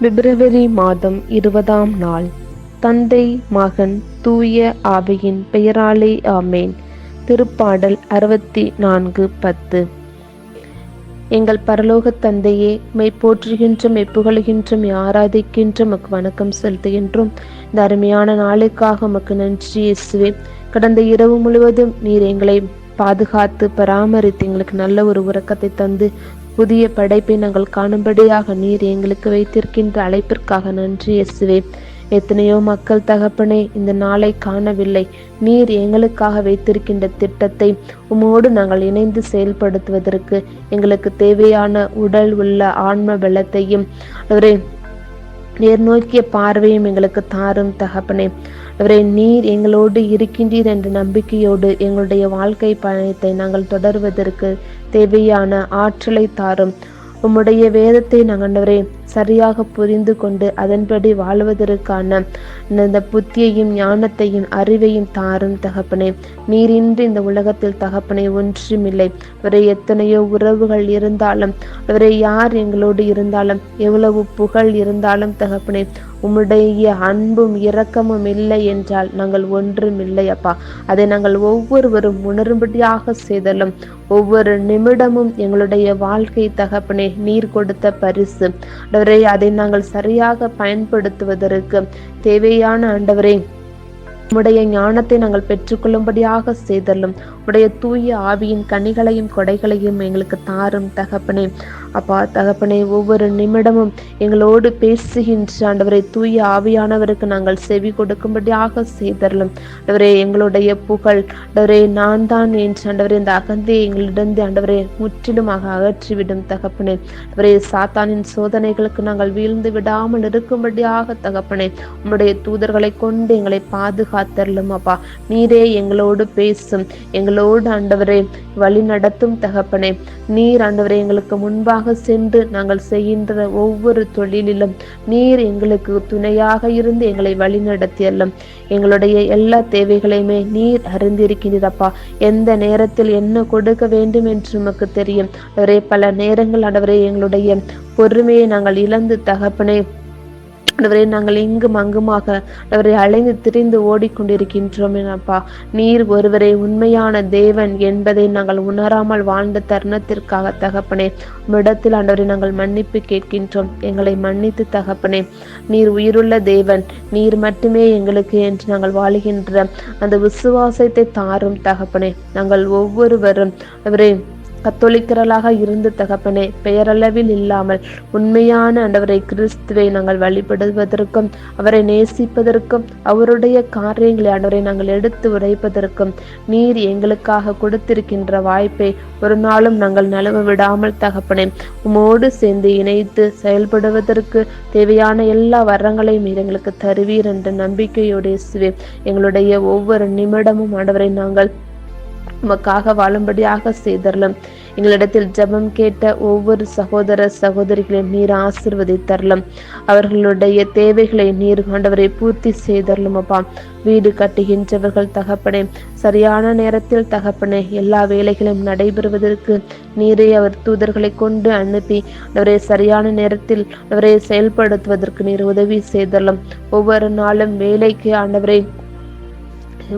பிப்ரவரி மாதம் இருபதாம் நாள். தந்தை மகன் தூய ஆவியின் பெயராலே ஆமேன். திருப்பாடல் அறுபத்தி நான்கு பத்து. எங்கள் பரலோக தந்தையே மெய் போற்றுகின்றும் மெய் புகழுகின்ற மெய் மக்கு வணக்கம் செலுத்துகின்றோம். இந்த அருமையான நாளுக்காக உமக்கு நன்றி இயேசுவே. கடந்த இரவு முழுவதும் நீர் எங்களை பாதுகாத்து பராமரித்து எங்களுக்கு நல்ல ஒரு உறக்கத்தை தந்து புதிய படைப்பை நாங்கள் காணும்படியாக நீர் எங்களுக்கு வைத்திருக்கின்ற அழைப்பிற்காக நன்றி இயேசுவே. எத்தனையோ மக்கள் தகப்பனே இந்த நாளை காணவில்லை. நீர் எங்களுக்காக வைத்திருக்கின்ற திட்டத்தை உமோடு நாங்கள் இணைந்து செயல்படுத்துவதற்கு எங்களுக்கு தேவையான உடல் உள்ள ஆன்ம பலத்தையும் அவரை நேர் நோக்கிய பார்வையும் எங்களுக்கு தாரும் தகப்பனே. அவரை நீர் எங்களோடு இருக்கின்றீர் என்ற நம்பிக்கையோடு எங்களுடைய வாழ்க்கை பயணத்தை நாங்கள் தொடர்வதற்கு தேவையான ஆற்றலை தாரும். உம்முடைய வேதத்தை நாங்கள் சரியாக புரிந்து கொண்டு அதன்படி வாழ்வதற்கான இந்த புத்தியையும் ஞானத்தையும் அறிவையும் தாரும் தகப்பனே. நீரின்றி இந்த உலகத்தில் தகப்பனை ஒன்றுமில்லை. அவரை எத்தனையோ உறவுகள் இருந்தாலும் அவரை யார் எங்களோடு இருந்தாலும் எவ்வளவு புகழ் இருந்தாலும் தகப்பனே உம்முடைய அன்பும் இரக்கமும் இல்லை என்றால் நாங்கள் ஒன்றும் இல்லை அப்பா. அதை நாங்கள் ஒவ்வொருவரும் உணரும்படியாக செய்தலும் ஒவ்வொரு நிமிடமும் எங்களுடைய வாழ்க்கை தகப்பனே நீர் கொடுத்த பரிசு. ஆண்டவரே அதை நாங்கள் சரியாக பயன்படுத்துவதற்கு தேவையான ஆண்டவரே உம்முடைய ஞானத்தை நாங்கள் பெற்றுக்கொள்ளும்படியாக செய்தலும் உடைய தூய ஆவியின் கனிகளையும் கொடைகளையும் எங்களுக்கு தாரும் தகப்பனே. அப்பா தகப்பனே ஒவ்வொரு நிமிடமும் எங்களோடு பேசுகின்ற ஆண்டவரை தூய ஆவியானவருக்கு நாங்கள் செவி கொடுக்கும்படியாக செய்தரலும். ஆண்டவரே எங்களுடைய புகழ் ஆண்டவரே நான் தான் என்று ஆண்டவரே இந்த அகந்தை எங்களிடந்து ஆண்டவரே முற்றிலுமாக அகற்றிவிடும் தகப்பனே. ஆண்டவரே சாத்தானின் சோதனைகளுக்கு நாங்கள் வீழ்ந்து விடாமல் இருக்கும்படியாக தகப்பனே உம்முடைய தூதர்களை கொண்டு எங்களை பாதுகாத்தரலும் அப்பா. நீரே எங்களோடு பேசும் எங்களோடு ஆண்டவரே வழி நடத்தும் தகப்பனே. நீர் ஆண்டவரே எங்களுக்கு முன்பாக சென்று நாங்கள் செய்கின்ற ஒவ்வொரு தொழிலிலும் நீர் எங்களுக்கு துணையாக இருந்து எங்களை வழி நடத்தியல்லும் எங்களுடைய எல்லா தேவைகளையுமே நீர் அறிந்திருக்கின்றதப்பா எந்த நேரத்தில் என்ன கொடுக்க வேண்டும் என்று நமக்கு தெரியும். அவரே பல நேரங்கள் ஆண்டவரே எங்களுடைய பொறுமையை நாங்கள் இழந்து தகப்பனே ஆண்டவரே நாங்கள் இங்கும் அங்குமாக அவரை அலைந்து திரிந்து ஓடிக்கொண்டிருக்கின்றோம் அப்பா நீர் ஒருவரே உண்மையான தேவன் என்பதை நாங்கள் உணராமல் வாழ்ந்த தருணத்திற்காக தகப்பனே உம்மிடத்தில் ஆண்டவரை நாங்கள் மன்னிப்பு கேட்கின்றோம். எங்களை மன்னித்து தகப்பனே நீர் உயிருள்ள தேவன் நீர் மட்டுமே எங்களுக்கு என்று நாங்கள் வாழுகின்ற அந்த விசுவாசத்தை தாரும் தகப்பனே. நாங்கள் ஒவ்வொருவரும் அவரே கத்தோலிக்கரலாக இருந்து தகப்பனே பெயரளவில் இல்லாமல் உண்மையான ஆண்டவரை கிறிஸ்துவை நாங்கள் வழிபடுவதற்கும் அவரை நேசிப்பதற்கும் அவருடைய காரியங்களை ஆண்டவரை நாங்கள் எடுத்து உரைப்பதற்கும் நீர் எங்களுக்காக கொடுத்திருக்கின்ற வாய்ப்பை ஒரு நாளும் நாங்கள் நழுவ விடாமல் தகப்பனே உமோடு சேர்ந்து இணைத்து செயல்படுவதற்கு தேவையான எல்லா வரங்களையும் எங்களுக்கு தருவீர் என்ற நம்பிக்கையோடு எங்களுடைய ஒவ்வொரு நிமிடமும் ஆண்டவரை நாங்கள் உமக்காக வாழும்படியாக செய்தரலும். எங்களிடத்தில் ஜபம் கேட்ட ஒவ்வொரு சகோதர சகோதரிகளையும் நீர் ஆசிர்வதித்தரலும். அவர்களுடைய தேவைகளை நீர் கொண்டவரை பூர்த்தி செய்தரலும் அப்பா. வீடு கட்டுகின்றவர்கள் தகப்பனே சரியான நேரத்தில் தகப்பனே எல்லா வேலைகளும் நடைபெறுவதற்கு நீரை அவர் தூதர்களை கொண்டு அனுப்பி அவரை சரியான நேரத்தில் அவரை செயல்படுத்துவதற்கு நீர் உதவி செய்தரலும். ஒவ்வொரு நாளும் வேலைக்கு ஆண்டவரை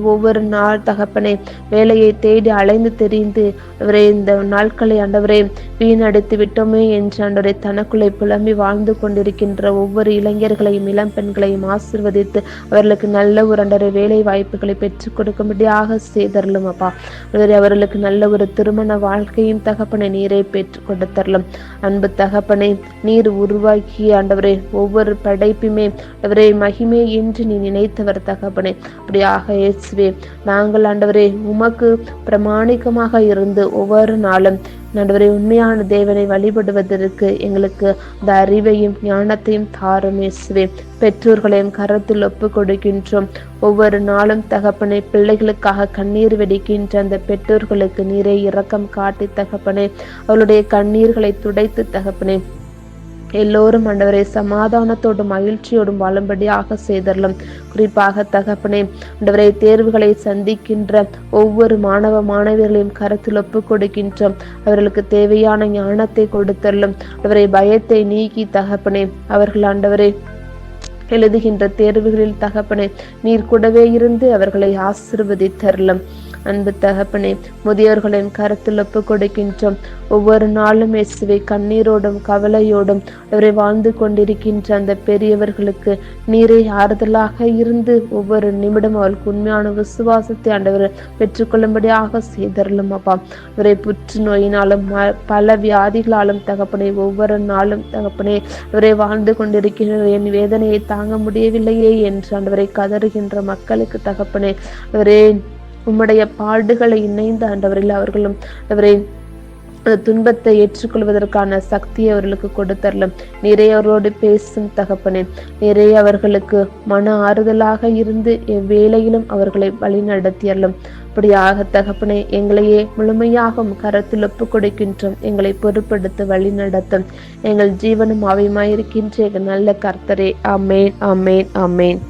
ஒவ்வொரு நாள் தகப்பனே வேலையை தேடி அலைந்து தெரிந்து அவரை இந்த நாட்களை ஆண்டவரை வீணடித்து விட்டோமே என்று ஆண்டவரை தனக்குள்ளே புலம்பி வாழ்ந்து கொண்டிருக்கின்ற ஒவ்வொரு இளைஞர்களையும் இளம் பெண்களையும் ஆசிர்வதித்து அவர்களுக்கு நல்ல ஒரு அன்றரை வேலை வாய்ப்புகளை பெற்றுக் கொடுக்கும்படியாக செய்தரலும் அப்பா. அவர்களுக்கு நல்ல ஒரு திருமண வாழ்க்கையும் தகப்பனை நீரை பெற்றுக் கொடுத்தரலும் அன்பு தகப்பனை நீர் உருவாக்கிய ஆண்டவரே ஒவ்வொரு படைப்புமே அவரை மகிமே என்று நீ நினைத்தவர் தகப்பனே. அப்படியாக இயேசுவே நாங்கள் ஆண்டவரே உமக்கு பிரமாணிக்கமாக இருந்து ஒவ்வொரு நாளும் நடுவரை உண்மையான தேவனை வழிபடுவதற்கு எங்களுக்கு இந்த அறிவையும் ஞானத்தையும் தாரும் இயேசுவே. பெற்றோர்களையும் கரத்தில் ஒப்பு கொடுக்கின்றோம் ஒவ்வொரு நாளும் தகப்பனை பிள்ளைகளுக்காக கண்ணீர் வெடிக்கின்ற அந்த பெற்றோர்களுக்கு நீரை இரக்கம் காட்டி தகப்பனே அவளுடைய கண்ணீர்களை துடைத்து தகப்பனே எல்லோரும் ஆண்டவரை சமாதானத்தோடும் மகிழ்ச்சியோடும் வாழும்படியாக செய்தரலும். குறிப்பாக தகப்பனே ஆண்டவரை தேர்வுகளை சந்திக்கின்ற ஒவ்வொரு மாணவ மாணவர்களையும் கருத்தில் ஒப்பு கொடுக்கின்றோம். அவர்களுக்கு தேவையான ஞானத்தை கொடுத்தரலும் அவரை பயத்தை நீக்கி தகப்பனே அவர்கள் ஆண்டவரை எழுதுகின்ற தேர்வுகளில் தகப்பனே நீர் கூடவே இருந்து அவர்களை ஆசிர்வதித்தரலும். அன்பு தகப்பனே முதியோர்களின் கருத்தில் ஒப்பு கொடுக்கின்றோம். ஒவ்வொரு நாளும் இயேசுவை கண்ணீரோடும் கவலையோடும் அவரை வாழ்ந்து கொண்டிருக்கின்ற அந்த பெரியவர்களுக்கு நீரை ஆறுதலாக இருந்து ஒவ்வொரு நிமிடம் அவருக்கு உண்மையான விசுவாசத்தை ஆண்டவர் பெற்றுக்கொள்ளும்படியாக செய்தரலும் அப்பா. அவரை புற்றுநோயினாலும் பல வியாதிகளாலும் தகப்பனே ஒவ்வொரு நாளும் தகப்பனே அவரை வாழ்ந்து கொண்டிருக்கின்ற என் வேதனையை தாங்க முடியவில்லையே என்று ஆண்டவரை கதறுகின்ற மக்களுக்கு தகப்பனே அவரே உம்முடைய பாடுகளை இணைந்த ஆண்டவரில் அவர்களும் அவரை துன்பத்தை ஏற்றுக்கொள்வதற்கான சக்தியை அவர்களுக்கு கொடுத்தரலும் நிறைய அவரோடு பேசும் தகப்பனே. நிறைய அவர்களுக்கு மன ஆறுதலாக இருந்து எவ்வேளையிலும் அவர்களை வழி நடத்தியறலும் அப்படியாக தகப்பனே எங்களையே முழுமையாக கரத்தில் ஒப்பு கொடுக்கின்றோம் எங்களை பொறுப்படுத்த வழி நடத்தும். எங்கள் ஜீவனும் அவையுமாயிருக்கின்ற எங்கள் நல்ல கர்த்தரே. அமேன் அமேன் அமேன்